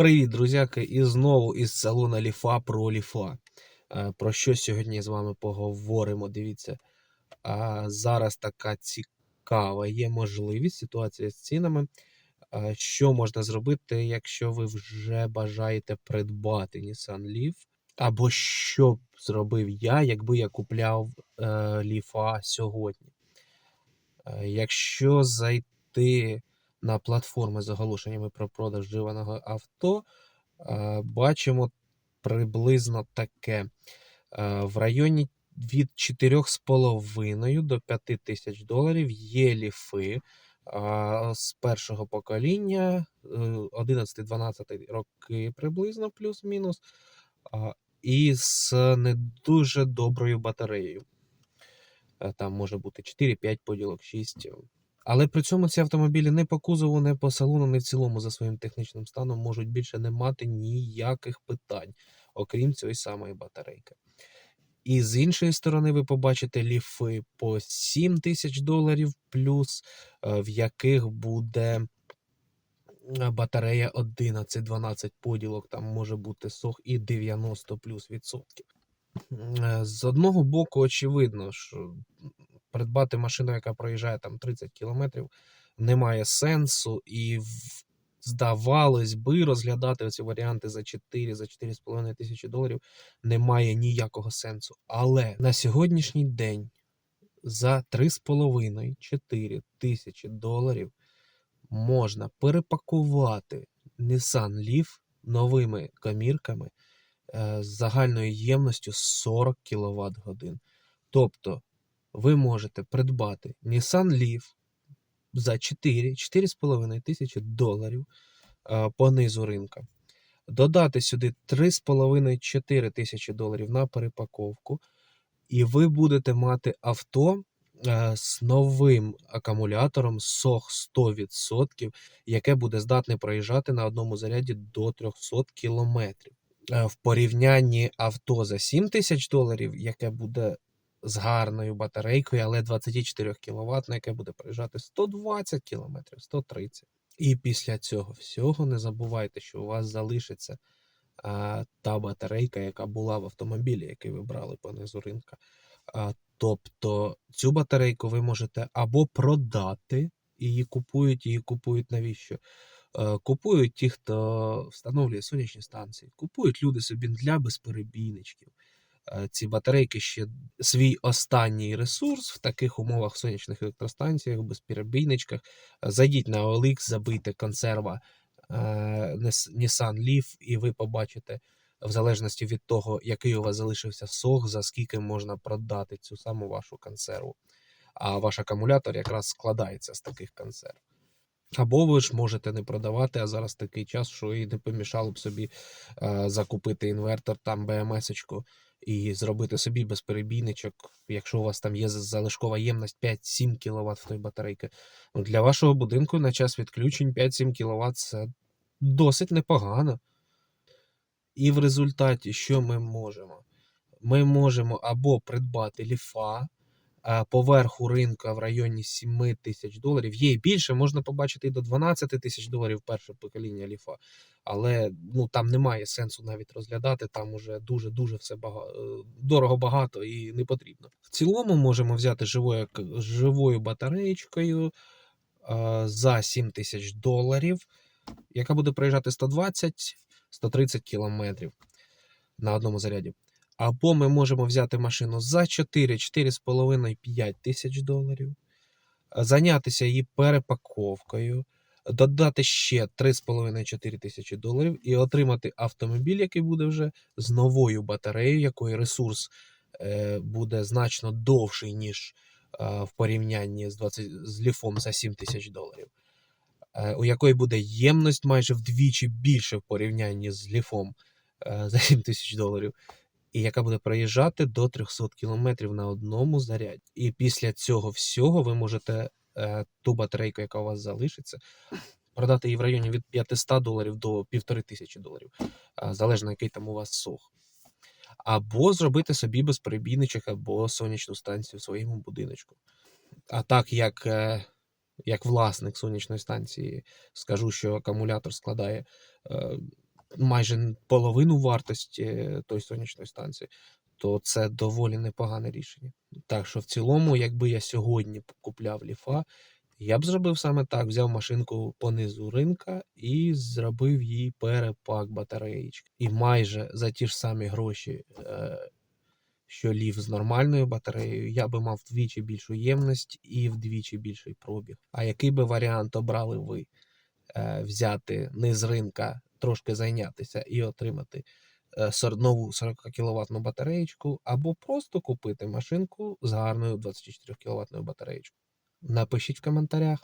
Привіт, друзяки! І знову із салона Ліфа про Ліфа. Е, Про що сьогодні з вами поговоримо? Дивіться, зараз така цікава є можливість ситуація з цінами. Що можна зробити, якщо ви вже бажаєте придбати Nissan Leaf? Або що б зробив я, якби я купляв е, Ліфа сьогодні? Е, Якщо зайти на платформи з оголошеннями про продаж вживаного авто, е, бачимо приблизно таке. Е, В районі від 4,5 до 5 тисяч доларів є ліфи а, з першого покоління, 11-12 роки приблизно, плюс-мінус, і з не дуже доброю батареєю. Е, Там може бути 4-5 поділок, 6. Але при цьому ці автомобілі не по кузову, не по салону, не в цілому за своїм технічним станом можуть більше не мати ніяких питань, окрім цієї самої батарейки. І з іншої сторони, ви побачите ліфи по 7 тисяч доларів, плюс е, в яких буде е, батарея 11-12 поділок, там може бути сох і 90 плюс відсотків. Е, З одного боку, очевидно, що придбати машину, яка проїжджає там 30 кілометрів, немає сенсу, і здавалось би, розглядати ці варіанти за 4 за 4,5 тисячі доларів немає ніякого сенсу. Але на сьогоднішній день за 3,5-4 тисячі доларів можна перепакувати Nissan Leaf новими комірками е, з загальною ємністю 40 кВт годин. Тобто ви можете придбати Nissan Leaf за 4-4,5 тисячі доларів е, по низу ринка. Додати сюди 3,5-4 тисячі доларів на перепаковку, і ви будете мати авто е, з новим акумулятором SOH 100%, яке буде здатне проїжджати на одному заряді до 300 км. В порівнянні авто за 7 тисяч доларів, яке буде з гарною батарейкою, але 24 кВт, на яке буде проїжджати 120 км, 130 І після цього всього не забувайте, що у вас залишиться а, та батарейка, яка була в автомобілі, який ви брали по ринка. А, тобто цю батарейку ви можете або продати, її купують, її купують навіщо? Е, Купують ті, хто встановлює сонячні станції, купують люди собі для безперебійничків. Е, Ці батарейки ще свій останній ресурс в таких умовах сонячних електростанціях, безперебійничках. Е, Зайдіть на OLX, забийте консерва е, Nissan Leaf, і ви побачите, в залежності від того, який у вас залишився сох, за скільки можна продати цю саму вашу консерву. А ваш акумулятор якраз складається з таких консерв. Або ви ж можете не продавати, а зараз такий час, що і не помішало б собі е, закупити інвертор, там БМС-очку і зробити собі безперебійничок, якщо у вас там є залишкова ємність 5-7 кВт в той батарейки. Ну, для вашого будинку на час відключень 5-7 кВт це досить непогано. І в результаті, що ми можемо? Ми можемо або придбати ліфа поверху ринка в районі 7 тисяч доларів. Є і більше, можна побачити і до 12 тисяч доларів перше покоління ліфа. Але ну, там немає сенсу навіть розглядати, там уже дуже-дуже все бага... е, дорого багато і не потрібно. В цілому можемо взяти живою, живою батареєчкою за 7 тисяч доларів, яка буде проїжджати 120-130 кілометрів на одному заряді. Або ми можемо взяти машину за 4, 4,5, 5 тисяч доларів, зайнятися її перепаковкою, додати ще 3,5-4 тисячі доларів і отримати автомобіль, який буде вже з новою батареєю, якої ресурс е, буде значно довший, ніж е, в порівнянні з, 20, з ліфом за 7 тисяч доларів, е, у якої буде ємність майже вдвічі більше в порівнянні з ліфом е, за 7 тисяч доларів і яка буде проїжджати до 300 км на одному заряді. І після цього всього ви можете е, ту батарейку, яка у вас залишиться, продати її в районі від 500 доларів до 1500 доларів, е, залежно який там у вас сох. Або зробити собі безперебійничок або сонячну станцію в своєму будиночку. А так як, е, як власник сонячної станції, скажу, що акумулятор складає е, майже половину вартості е, тої сонячної станції, то це доволі непогане рішення. Так що в цілому, якби я сьогодні купляв ліфа, я б зробив саме так: взяв машинку по низу ринка і зробив їй перепак батареїчки. І майже за ті ж самі гроші, е, що ліф з нормальною батареєю, я би мав вдвічі більшу ємність і вдвічі більший пробіг. А який би варіант обрали ви? Е, взяти низ ринка, трошки зайнятися і отримати е, нову 40 кіловатну батареєчку, або просто купити машинку з гарною 24 кіловатною батареєчкою. Напишіть в коментарях.